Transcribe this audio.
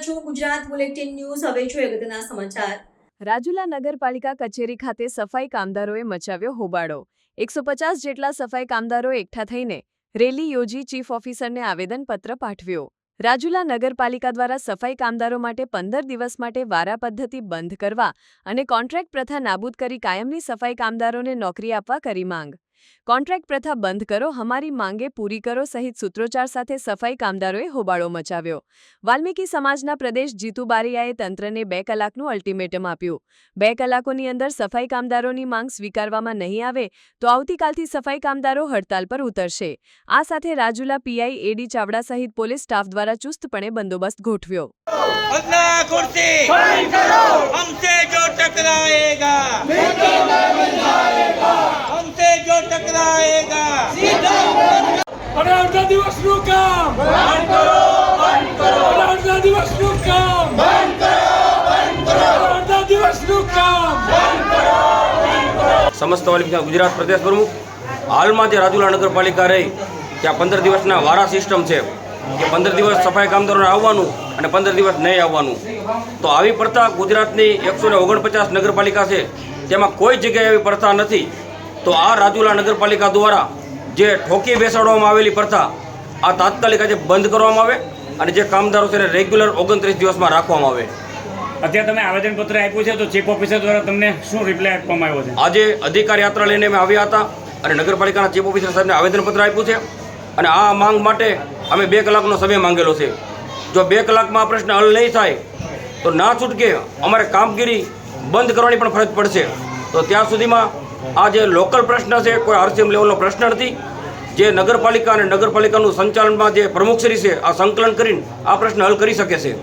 છો Gujarat bulletin news. હવે જોઈએ અગત્યના સમાચાર. રાજુલા નગરપાલિકા કચેરી ખાતે સફાઈ કામદારોએ મચાવ્યો હોબાળો. એકસો પચાસ જેટલા સફાઈ કામદારો એકઠા થઈને રેલી યોજી ચીફ ઓફિસરને આવેદનપત્ર પાઠવ્યો. રાજુલા નગરપાલિકા દ્વારા સફાઈ કામદારો માટે પંદર દિવસ માટે વારા પદ્ધતિ બંધ કરવા અને કોન્ટ્રાક્ટ પ્રથા નાબૂદ કરી કાયમની સફાઈ કામદારોને નોકરી આપવા કરી માંગ. કોન્ટ્રાક્ટ પ્રથા બંધ કરો હમારી માંગે પૂરી કરો સહિત સૂત્રોચ્ચાર સાથે સફાઈ કામદારોએ હોબાળો મચાવ્યો. વાલ્મીકી સમાજના પ્રદેશ જીતુ બારિયાએ તંત્રને બે કલાકનું અલ્ટિમેટમ આપ્યું. બે કલાકોની અંદર સફાઈ કામદારોની માંગ સ્વીકારવામાં નહીં આવે તો આવતીકાલથી સફાઈ કામદારો હડતાલ પર ઉતરશે. આ સાથે રાજુલા પીઆઈ એડી ચાવડા સહિત પોલીસ સ્ટાફ દ્વારા ચુસ્તપણે બંદોબસ્ત ગોઠવ્યો. અને દિવસનું કામ. અને અડધા દિવસનું કામ. અને અડધા દિવસનું કામ. સમસ્ત વાલી ગુજરાત પ્રદેશ પ્રમુખ હાલમાં જે રાજુલા નગરપાલિકા રહી ત્યાં પંદર દિવસના વારા સિસ્ટમ છે. કે પંદર દિવસ સફાઈ કામદારોને આવવાનું અને પંદર દિવસ નહીં આવવાનું. તો આવી પડતા ગુજરાતની એકસો ને ઓગણપચાસ નગરપાલિકા છે તેમાં કોઈ જગ્યાએ એવી પડતા નથી. તો આ રાજુલા નગરપાલિકા દ્વારા જે ઠોકી બેસાડવામાં આવેલી પ્રથા આ તાત્કાલિક આજે બંધ કરવામાં આવે અને જે કામદારો છે એને રેગ્યુલર ઓગણત્રીસ દિવસમાં રાખવામાં આવે. અત્યારે તમે આવેદનપત્ર આપ્યું છે તો ચીફ ઓફિસર દ્વારા તમને શું રિપ્લાય આપવામાં આવ્યો છે? આજે અધિકાર યાત્રા લઈને અમે આવ્યા હતા અને નગરપાલિકાના ચીફ ઓફિસર સાહેબને આવેદનપત્ર આપ્યું છે અને આ માંગ માટે અમે બે કલાકનો સમય માંગેલો છે. જો બે કલાકમાં આ પ્રશ્ન હલ નહીં થાય તો ના છૂટકે અમારે કામગીરી બંધ કરવાની પણ ફરજ પડશે. તો ત્યાં સુધીમાં આ જે લોકલ પ્રશ્ન છે કોઈ આરસીએમ લેવલનો પ્રશ્ન નથી. જે નગરપાલિકા અને નગરપાલિકાનું સંચાલનમાં જે પ્રમુખશ્રી છે, આ સંકલન કરીને આ પ્રશ્ન હલ કરી શકે છે.